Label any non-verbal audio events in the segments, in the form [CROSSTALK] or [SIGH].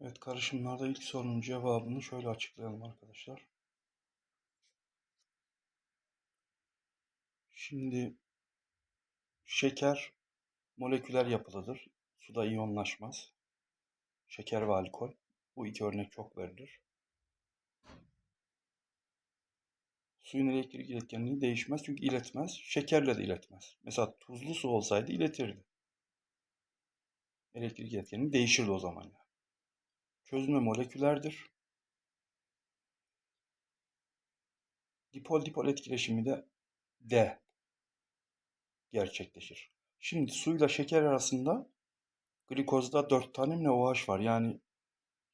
Evet karışımlarda ilk sorunun cevabını şöyle açıklayalım arkadaşlar. Şimdi şeker moleküler yapılıdır. Suda iyonlaşmaz. Şeker ve alkol. Bu iki örnek çok verilir. Suyun elektrik iletkenliği değişmez çünkü iletmez. Şekerle de iletmez. Mesela tuzlu su olsaydı iletirdi. Elektrik iletkenliği değişirdi o zaman. Yani. Çözünme molekülerdir. Dipol dipol etkileşimi de D gerçekleşir. Şimdi suyla şeker arasında glikozda 4 tane mi OH var. Yani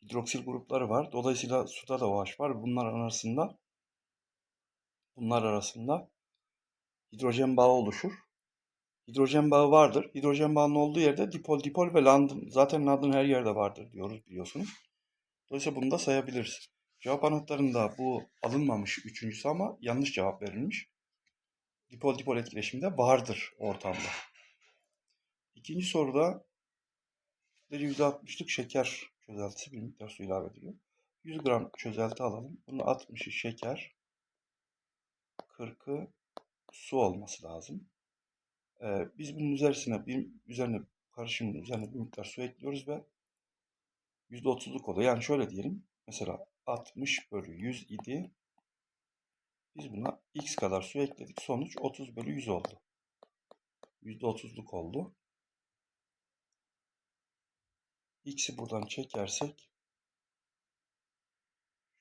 hidroksil grupları var. Dolayısıyla suda da OH var. Bunlar arasında bunlar arasında hidrojen bağı oluşur. Hidrojen bağı vardır. Hidrojen bağının olduğu yerde dipol dipol ve London zaten London her yerde vardır diyoruz biliyorsunuz. Dolayısıyla bunu da sayabiliriz. Cevap anahtarında bu alınmamış üçüncüsü ama yanlış cevap verilmiş. Dipol dipol etkileşimde vardır ortamda. İkinci soruda %60'lık şeker çözeltisi bir miktar su ilave ediliyor. 100 gram çözelti alalım. Bunu 60'ı şeker, 40'ı su olması lazım. Ee, biz bunun üzerine bir üzerine karışımın üzerine bir miktar su ekliyoruz ve %30'luk oluyor. Yani şöyle diyelim. Mesela 60 bölü 100 idi. Biz buna x kadar su ekledik. Sonuç 30 bölü 100 oldu. %30'luk oldu. X'i buradan çekersek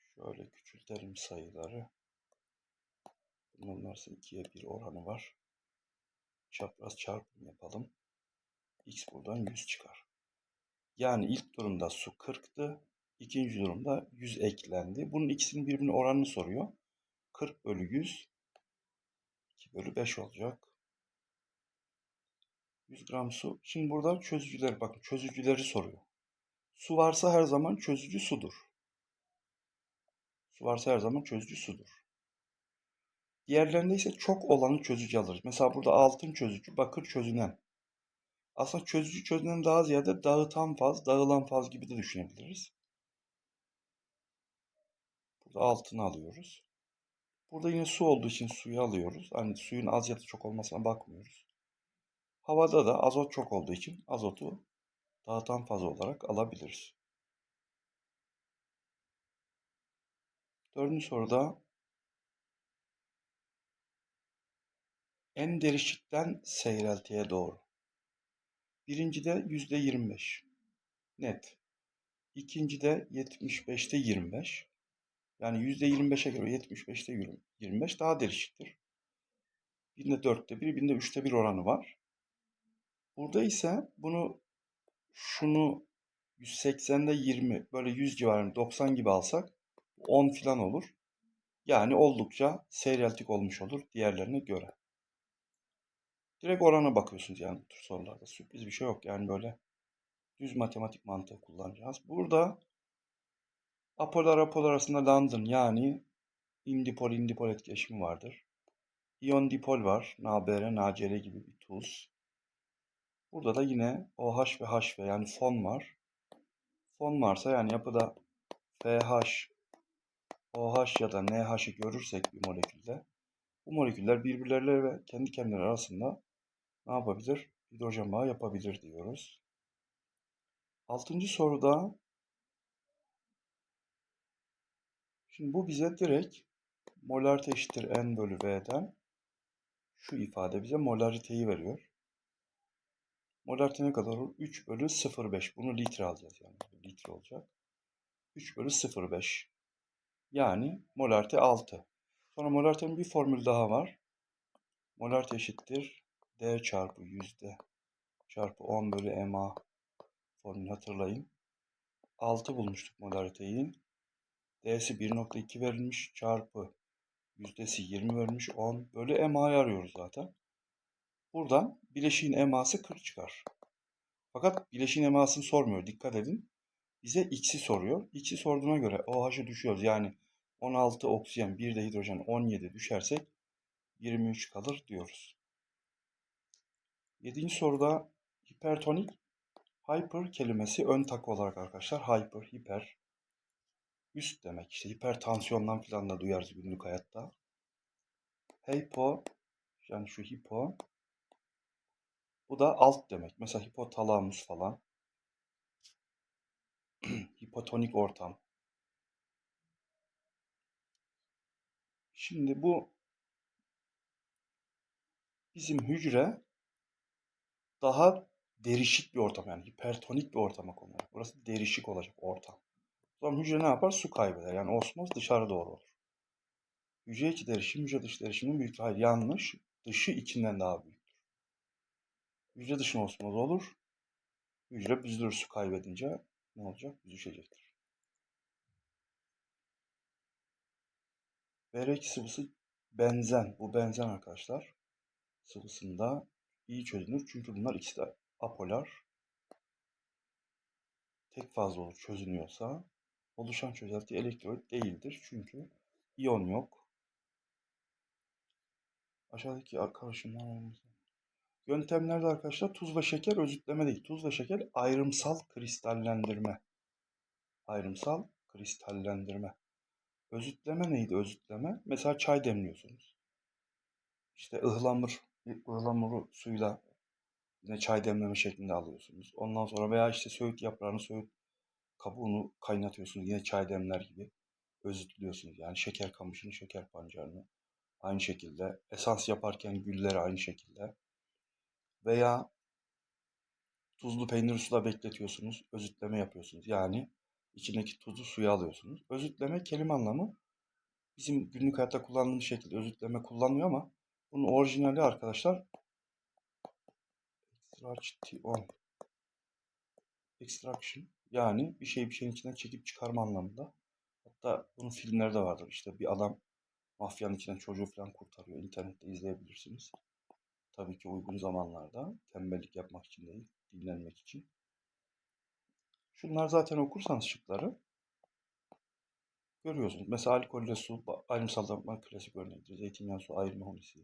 şöyle küçültelim sayıları. Bunun varsa 2'ye 1 oranı var. Çapraz çarpım yapalım. X buradan 100 çıkar. Yani ilk durumda su 40'tı. İkinci durumda 100 eklendi. Bunun ikisinin birbirine oranını soruyor. 40 bölü 100 2 bölü 5 olacak. 100 gram su. Şimdi burada çözücüler bakın çözücüleri soruyor. Su varsa her zaman çözücü sudur. Su varsa her zaman çözücü sudur. Diğerlerinde ise çok olanı çözücü alırız. Mesela burada altın çözücü, bakır çözünen. Aslında çözücü çözünen daha ziyade dağıtan faz, dağılan faz gibi de düşünebiliriz. Burada altını alıyoruz. Burada yine su olduğu için suyu alıyoruz. Hani suyun az ya da çok olmasına bakmıyoruz. Havada da azot çok olduğu için azotu dağıtan faz olarak alabiliriz. Dördüncü soruda en derişikten seyreltiye doğru. Birincide yüzde 25 net. İkincide 75'te 25. Yani yüzde 25'e göre 75'te 25 daha derişiktir. Binde dörtte bir, binde üçte bir oranı var. Burada ise bunu şunu 180'de 20 böyle 100 civarında 90 gibi alsak 10 filan olur. Yani oldukça seyreltik olmuş olur diğerlerine göre. Direkt orana bakıyorsunuz yani bu tür sorularda. Sürpriz bir şey yok. Yani böyle düz matematik mantığı kullanacağız. Burada apolar apolar arasında London yani indipol indipol etkileşimi vardır. İyon dipol var. NaBr, NaCl gibi bir tuz. Burada da yine OH ve HV yani fon var. Fon varsa yani yapıda FH, OH ya da NH'ı görürsek bir molekülde bu moleküller birbirleriyle ve kendi kendileri arasında ne yapabilir? Hidrojen bağı yapabilir diyoruz. Altıncı soruda şimdi bu bize direkt molarite eşittir N bölü V'den şu ifade bize molariteyi veriyor. Molarite ne kadar olur? 3 bölü 0,5. Bunu litre alacağız yani. Litre olacak. 3 bölü 0,5. Yani molarite 6. Sonra molaritenin bir formülü daha var. Molarite eşittir D çarpı yüzde çarpı 10 bölü MA formülü hatırlayın. 6 bulmuştuk molariteyi. D'si 1.2 verilmiş çarpı yüzdesi 20 verilmiş 10 bölü MA'yı arıyoruz zaten. Buradan bileşiğin eması 40 çıkar. Fakat bileşiğin emasını sormuyor. Dikkat edin. Bize X'i soruyor. X'i sorduğuna göre OH'ı düşüyoruz. Yani 16 oksijen, 1 de hidrojen 17 düşersek 23 kalır diyoruz. Yedinci soruda hipertonik Hyper kelimesi ön tak olarak arkadaşlar hyper, hiper, üst demek. İşte hipertansiyondan falan da duyarız günlük hayatta. Hypo, yani şu hipo, bu da alt demek. Mesela hipotalamus falan. [CLEARS THROAT] Hipotonik ortam. Şimdi bu bizim hücre daha derişik bir ortam yani hipertonik bir ortama konulacak. Burası derişik olacak ortam. O zaman hücre ne yapar? Su kaybeder. Yani osmoz dışarı doğru olur. Hücre içi derişim, hücre dışı derişimin büyüklüğü. Hayır yanlış. Dışı içinden daha büyüktür. Hücre dışına osmoz olur. Hücre büzülür su kaybedince ne olacak? Büzüşecektir. BR2 sıvısı benzen. Bu benzen arkadaşlar sıvısında iyi çözünür. Çünkü bunlar ikisi de apolar. Tek fazla olur çözünüyorsa. Oluşan çözelti elektrolit değildir. Çünkü iyon yok. Aşağıdaki karışımlar ayrımsal. Yöntemlerde arkadaşlar tuz ve şeker özütleme değil. Tuz ve şeker ayrımsal kristallendirme. Ayrımsal kristallendirme. Özütleme neydi özütleme? Mesela çay demliyorsunuz. İşte ıhlamur, ıhlamuru suyla yine çay demleme şeklinde alıyorsunuz. Ondan sonra veya işte söğüt yaprağını, söğüt kabuğunu kaynatıyorsunuz. Yine çay demler gibi özütlüyorsunuz. Yani şeker kamışını, şeker pancarını aynı şekilde. Esans yaparken gülleri aynı şekilde. Veya tuzlu peynir suda bekletiyorsunuz. Özütleme yapıyorsunuz. Yani içindeki tuzu suya alıyorsunuz. Özütleme kelime anlamı bizim günlük hayatta kullandığımız şekilde özütleme kullanmıyor ama bunun orijinali arkadaşlar extraction extraction yani bir şeyi bir şeyin içinden çekip çıkarma anlamında. Hatta bunun filmleri de vardır. İşte bir adam mafyanın içinden çocuğu falan kurtarıyor. İnternette izleyebilirsiniz. Tabii ki uygun zamanlarda. Tembellik yapmak için değil, dinlenmek için. Şunlar zaten okursanız şıkları görüyorsunuz. Mesela alkolle su, ayrımsal damla klasik örneğidir. Zeytinyağı su, ayırma hunisi.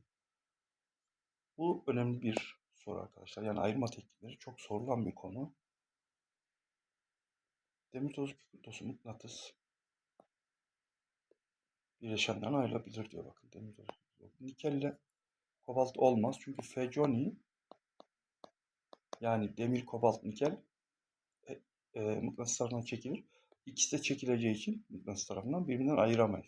Bu önemli bir soru arkadaşlar. Yani ayırma teknikleri çok sorulan bir konu. Demir tozu kükürt tozu mıknatıs bileşenlerden ayrılabilir diyor bakın demir tozu. Nikelle kobalt olmaz çünkü feconi yani demir, kobalt, nikel e, e, mıknatıs tarafından çekilir. İkisi de çekileceği için mıknatıs tarafından birbirinden ayıramayız.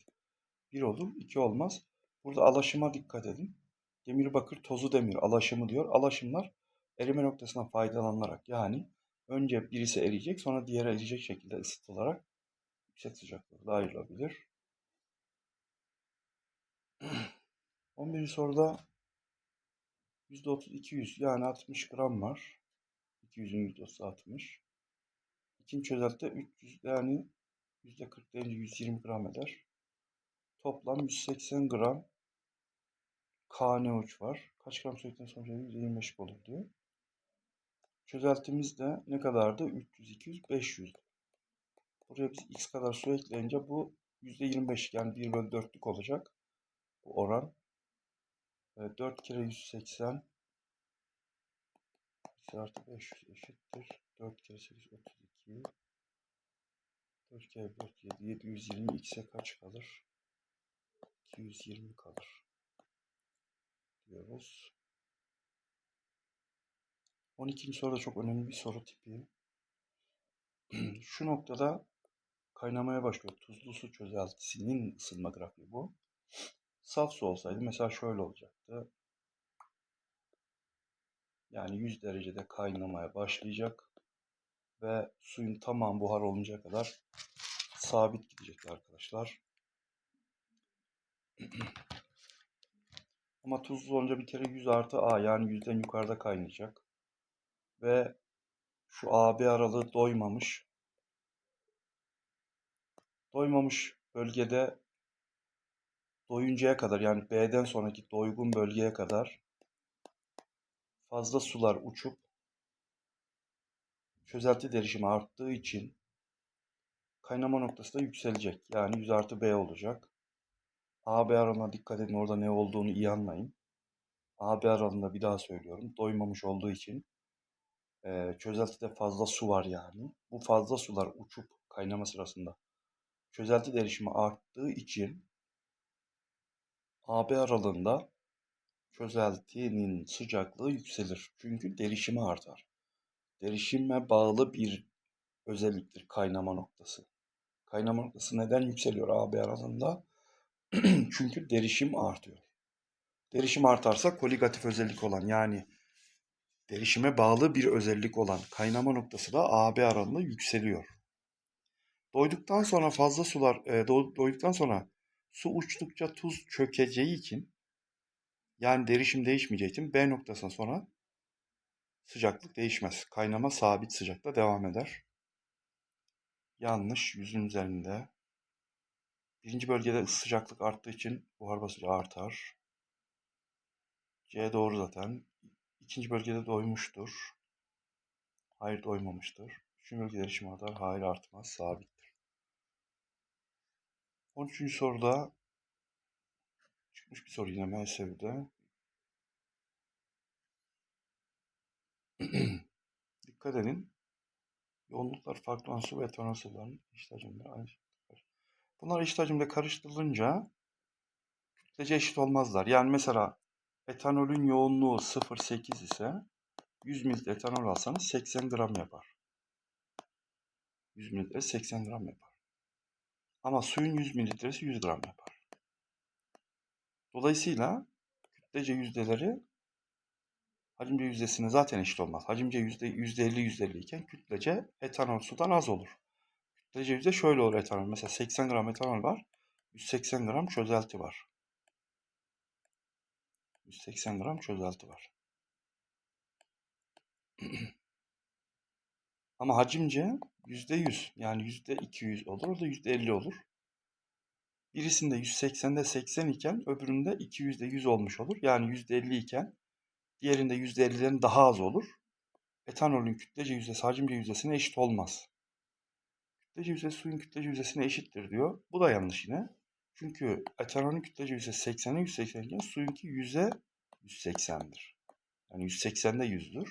Bir olur, iki olmaz. Burada alaşıma dikkat edin. Demir bakır tozu demir alaşımı diyor. Alaşımlar erime noktasından faydalanarak yani önce birisi eriyecek sonra diğeri eriyecek şekilde ısıtılarak yüksek sıcaklıkta ayrılabilir. [CLEARS THROAT] 11. soruda %30 200 yani 60 gram var. 200'ün %30 60. İkinci çözelti 300 yani %40 deyince 120 gram eder. Toplam 180 gram KNO3 var. Kaç gram söyledikten sonra %25 olur diyor. Çözeltimiz de ne kadardı? 300, 200, 500. Buraya biz x kadar su ekleyince bu %25 yani 1 bölü 4'lük olacak. Bu oran. 4 kere 180 x artı 500 eşittir. 4 kere 8 32 4 kere 4 7 720 x'e kaç kalır? 220 kalır. Diyoruz. 12. soru da çok önemli bir soru tipi. [CLEARS THROAT] Şu noktada kaynamaya başlıyor. Tuzlu su çözeltisinin ısınma grafiği bu. Saf su olsaydı mesela şöyle olacaktı. Yani 100 derecede kaynamaya başlayacak ve suyun tamam buhar oluncaya kadar sabit gidecekti arkadaşlar. [CLEARS THROAT] Ama tuzlu olunca bir kere 100 artı A yani 100'den yukarıda kaynayacak. Ve şu AB aralığı doymamış. Doymamış bölgede doyuncaya kadar yani B'den sonraki doygun bölgeye kadar fazla sular uçup çözelti derişimi arttığı için kaynama noktası da yükselecek. Yani 100 artı B olacak. AB aralığına dikkat edin orada ne olduğunu iyi anlayın. AB aralığında bir daha söylüyorum. Doymamış olduğu için Ee, çözeltide fazla su var yani. Bu fazla sular uçup kaynama sırasında çözelti derişimi arttığı için AB aralığında çözeltinin sıcaklığı yükselir. Çünkü derişimi artar. Derişime bağlı bir özelliktir kaynama noktası. Kaynama noktası neden yükseliyor AB aralığında? [CLEARS THROAT] Çünkü derişim artıyor. Derişim artarsa koligatif özellik olan yani derişime bağlı bir özellik olan kaynama noktası da AB aralığında yükseliyor. Doyduktan sonra fazla sular e, do- doyduktan sonra su uçtukça tuz çökeceği için yani derişim değişmeyeceği için B noktasından sonra sıcaklık değişmez. Kaynama sabit sıcakta devam eder. Yanlış yüzün üzerinde. Birinci bölgede sıcaklık arttığı için buhar basıncı artar. C doğru zaten. İkinci bölgede doymuştur. Hayır doymamıştır. Üçüncü bölgede erişim artar. Hayır artmaz. Sabittir. 13. soruda çıkmış bir soru yine MSV'de. [CLEARS THROAT] Dikkat edin. Yoğunluklar farklı olan su ve etanol hacimde aynı şekilde. Bunlar eşit hacimde karıştırılınca kütlece eşit olmazlar. Yani mesela etanolün yoğunluğu 0.8 ise 100 mililitre etanol alsanız 80 gram yapar. 100 mililitre 80 gram yapar. Ama suyun 100 mililitresi 100 gram yapar. Dolayısıyla kütlece yüzdeleri hacimce yüzdesine zaten eşit olmaz. Hacimce yüzde 50 %50 iken kütlece etanol sudan az olur. Kütlece yüzde şöyle olur etanol. Mesela 80 gram etanol var. 180 gram çözelti var. 180 gram çözelti var. [CLEARS THROAT] Ama hacimce %100 yani %200 olur. O da %50 olur. Birisinde 180'de 80 iken öbüründe 200'de 100 olmuş olur. Yani %50 iken diğerinde %50'lerin daha az olur. Etanolün kütlece yüzdesi hacimce yüzdesine eşit olmaz. Kütlece yüzdesi suyun kütlece yüzdesine eşittir diyor. Bu da yanlış yine. Çünkü etanolün kütlece yüzdesi 80'e 180 iken suyunki 100'e 180'dir. Yani 180'de 100'dür.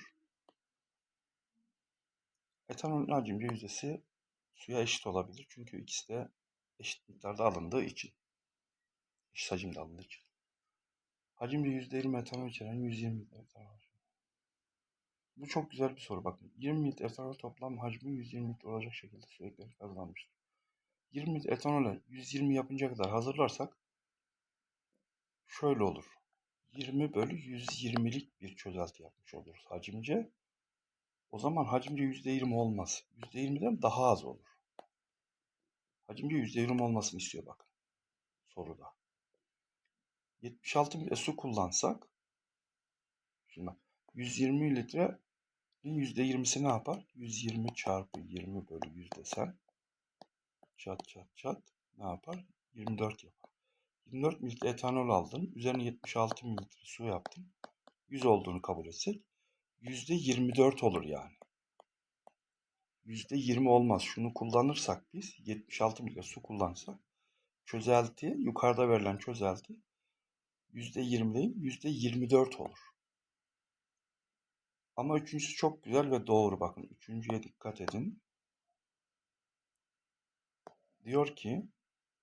Etanolün hacimce yüzdesi suya eşit olabilir. Çünkü ikisi de eşit miktarda alındığı için. Eşit hacimde alındığı için. Hacimce %20 etanol içeren 120 litre etanol. Bu çok güzel bir soru bakın. 20 litre etanol toplam hacmi 120 litre olacak şekilde sürekli hazırlanmıştır. 20 litre etanole 120 yapınca kadar hazırlarsak şöyle olur. 20 bölü 120'lik bir çözelti yapmış oluruz hacimce. O zaman hacimce %20 olmaz. %20'den daha az olur. Hacimce %20 olmasını istiyor bakın. Soruda. 76 litre su kullansak şimdi bak, 120 litrenin %20'si ne yapar? 120 çarpı 20 bölü 100 desen çat çat çat ne yapar? 24 yapar. 24 mililitre etanol aldın. Üzerine 76 mililitre su yaptın. 100 olduğunu kabul etsek %24 olur yani. %20 olmaz. Şunu kullanırsak biz 76 mililitre su kullanırsak çözelti yukarıda verilen çözelti %20 değil %24 olur. Ama üçüncüsü çok güzel ve doğru bakın. Üçüncüye dikkat edin. Diyor ki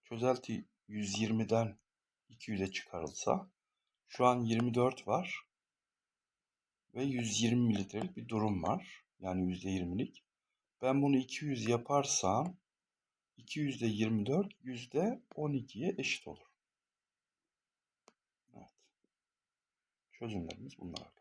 çözelti 120'den 200'e çıkarılsa şu an 24 var ve 120 mililitrelik bir durum var. Yani %20'lik. Ben bunu 200 yaparsam 200'de 24 %12'ye eşit olur. Evet. Çözümlerimiz bunlar.